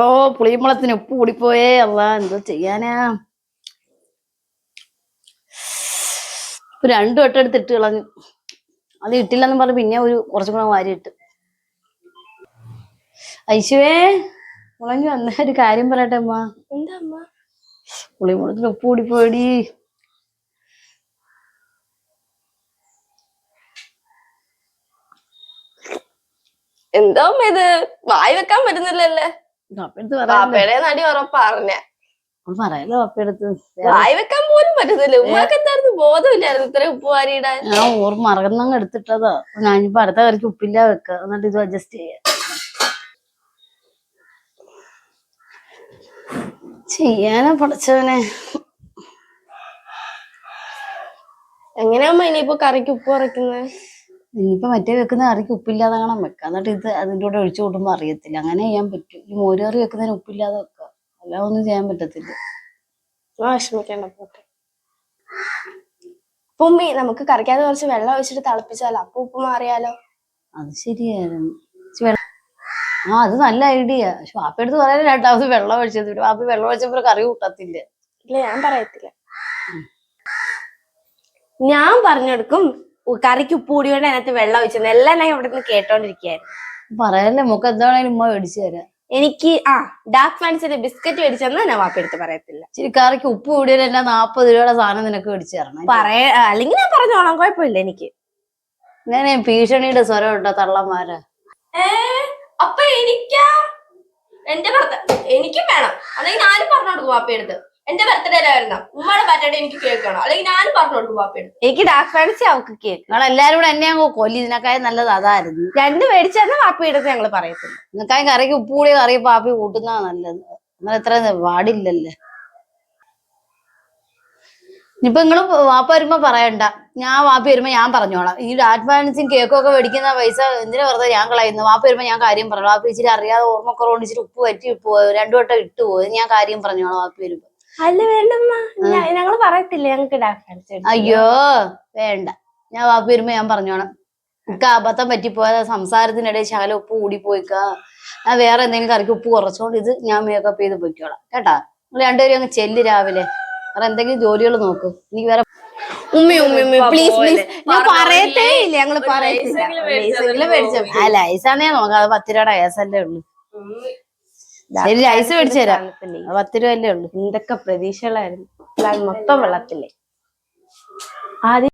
ഓ പുളിമുളത്തിന് ഉപ്പ് കൂടിപ്പോയേ. അല്ല എന്തോ ചെയ്യാനാ. രണ്ടു വട്ടം എടുത്ത് ഇട്ട് കളഞ്ഞു. അത് ഇട്ടില്ലെന്ന് പറഞ്ഞ് പിന്നെ ഒരു കുറച്ചും കൂടെ വാരി ഇട്ട്. ഐശുവേ മുളഞ്ഞു വന്ന ഒരു കാര്യം പറയട്ടെ അമ്മ. എന്താ അമ്മ പുളിമുളത്തിന് ഉപ്പ് കൂടിപ്പോയടി. എന്താ അമ്മ ഇത്? വായി വെക്കാൻ പറ്റുന്നില്ലല്ലേ? പാപ്പയുടെ നടി ഉറപ്പാ പറഞ്ഞ. പറയാലോ അപ്പഴത്ത് വായി വെക്കാൻ പോലും പറ്റുന്നില്ല ഉമ്മക്ക് എന്തായിരുന്നു ബോധമില്ലായിരുന്നു ഇത്രയും ഉപ്പ് വാരിയിടാൻ? ഞാൻ ഓർമ്മ മറന്നങ്ങ് എടുത്തിട്ടതാ. ഞാനിപ്പോ അടുത്ത കറിക്ക് ഉപ്പില്ല വെക്ക. എന്നിട്ട് ഇത് അഡ്ജസ്റ്റ് ചെയ്യാം. ചെയ്യാനാ പഠിച്ചവനെ. എങ്ങനെയാ ഇനിയിപ്പോ കറിക്ക് ഉപ്പ് കുറയ്ക്കുന്നത് ഇനിയിപ്പോ മറ്റേ വെക്കുന്ന കറിക്ക് ഉപ്പില്ലാതെ കാണാൻ വെക്കാം. എന്നിട്ട് ഇത് അതിന്റെ കൂടെ ഒഴിച്ചു കൂട്ടുമ്പോ അറിയത്തില്ല. അങ്ങനെ ചെയ്യാൻ പറ്റും. ഈ മോര് കറി വെക്കുന്നതിന് ഉപ്പില്ലാതെ വെക്കാം. അല്ലാതെ ഒന്നും ചെയ്യാൻ പറ്റത്തില്ല. വിഷമിക്കേണ്ട പോട്ടെ. അപ്പൊ ഉമ്മി നമുക്ക് കറിക്കാതെ കുറച്ച് വെള്ളം ഒഴിച്ചിട്ട് തിളപ്പിച്ചാലോ? അപ്പൊ ഉപ്പ് മാറിയാലോ? അത് ശരിയായിരുന്നു. ആ അത് നല്ല ഐഡിയ. പക്ഷെ വാപ്പയെടുത്ത് പറയാൻ രണ്ടാമത് വെള്ളം ഒഴിച്ചത്. വാപ്പ വെള്ളം ഒഴിച്ചപ്പോ കറി കൂട്ടത്തില്ല. ഇല്ല ഞാൻ പറയത്തില്ല. ഞാൻ പറഞ്ഞെടുക്കും. കറിക്ക് ഉപ്പ് കൂടി കൊണ്ട് അതിനകത്ത് വെള്ളം ഒഴിച്ചു എല്ലാം ഞാൻ ഇവിടെ നിന്ന് കേട്ടോണ്ടിരിക്കുകയായിരുന്നു. പറയല്ലേ മുഖം എന്താണേലും ഉമ്മ മേടിച്ചു തരാം. എനിക്ക് ആ ഡാർക്ക് ഫാൻസിന്റെ ബിസ്ക്കറ്റ് മേടിച്ചെന്ന് ഞാൻ വാപ്പെടുത്ത് പറയത്തില്ല. ശരി കറിക്ക് ഉപ്പ് കൂടിയാലും എന്നാ നാപ്പത് രൂപയുടെ സാധനം നിനക്ക് മേടിച്ചു തരണം. പറയ അല്ലെങ്കിൽ ഞാൻ പറഞ്ഞോളാം കുഴപ്പമില്ല എനിക്ക്. ഞാൻ ഭീഷണിയുടെ സ്വരം ഉണ്ടോ തള്ളന്മാര് അപ്പൊ എനിക്കാ? എന്റെ ബർത്ത് എനിക്കും വേണം. അല്ലെങ്കിൽ ഞാനും പറഞ്ഞു കൊടുക്കും വാപ്പയെടുത്ത് എന്റെ ബർത്ത്ഡേ ആയിരുന്ന. ഉമ്മയുടെ ബർത്ത്ഡേ എനിക്ക് കേൾക്കണം അല്ലെങ്കിൽ ഞാനും പറഞ്ഞു കൊടുക്കും എനിക്ക് ഡാർക്ക് ഫാൻസി അവക്ക് കേക്ക് നിങ്ങളെല്ലാരും കൂടെ എന്നെ അങ്ങ് കൊല്ലി. ഇതിനെക്കാളും നല്ലത് അതായിരുന്നു. രണ്ട് മേടിച്ചെന്ന് വാപ്പയുടെ ഞങ്ങൾ പറയത്തില്ല നിനക്കായി കറിക്ക് ഉപ്പ് കൂടി കറി പാപ്പി കൂട്ടുന്നതാ നല്ലത്. എന്നാൽ എത്ര പാടില്ലല്ലേ ഇപ്പൊ നിങ്ങൾ വാപ്പ വരുമ്പോ പറയണ്ട. ഞാൻ വാപ്പ വരുമ്പോ ഞാൻ പറഞ്ഞോളാം. ഈ അഡ്വാൻസും കേക്കും ഒക്കെ മേടിക്കുന്ന പൈസ എന്തിനാ വെറുതെ ഞാൻ കളയുന്നു വാപ്പ വരുമ്പോ ഞാൻ കാര്യം പറഞ്ഞോളാം. വാപ്പ ഇച്ചിരി അറിയാതെ ഓർമ്മക്കുറവുണ്ട്. ഇച്ചിരി ഉപ്പ് പറ്റി പോയോ. രണ്ടു വട്ടം ഇട്ടു പോയി. ഞാൻ കാര്യം പറഞ്ഞോളാം വാപ്പ വരുമ്പോ. അല്ല വേണ്ടമ്മ. ഞങ്ങൾ പറയത്തില്ല ഞങ്ങൾക്ക് അയ്യോ വേണ്ട. ഞാൻ വാപ്പ വരുമ്പോ ഞാൻ പറഞ്ഞോണം എനിക്ക് അബദ്ധം പറ്റിപ്പോയത് സംസാരത്തിനിടെ ശകലം ഉപ്പ് കൂടിപ്പോയിക്കാ ഞാൻ വേറെ എന്തെങ്കിലും കറിക്ക് ഉപ്പ് കുറച്ചോണ്ട് ഇത് ഞാൻ മേക്കപ്പ് ചെയ്ത് പൊയ്ക്കോളാം. കേട്ടാ? നിങ്ങൾ രണ്ടുപേരും അങ്ങ് ചെല്ല് രാവിലെ. വേറെ എന്തെങ്കിലും ജോലികൾ നോക്ക്. എനിക്ക് വേറെ ഉമ്മി ഉമ്മി ഉമ്മി പ്ലീസ് പ്ലീസ് ഞാൻ പറയത്തേ ഇല്ല. ഞങ്ങൾ പറയത്തില്ല. ആ ലൈസാന്നേ നോക്കാം. അത് പത്ത് രൂപയുടെ ഉള്ളു. ഉള്ളൂ ശരി ഐസ് മേടിച്ചു തരാം. പത്ത് രൂപ അല്ലേ ഉള്ളു? എന്തൊക്കെ പ്രതീക്ഷകളായിരുന്നു? മൊത്തം വെള്ളത്തില്ലേ ആദ്യം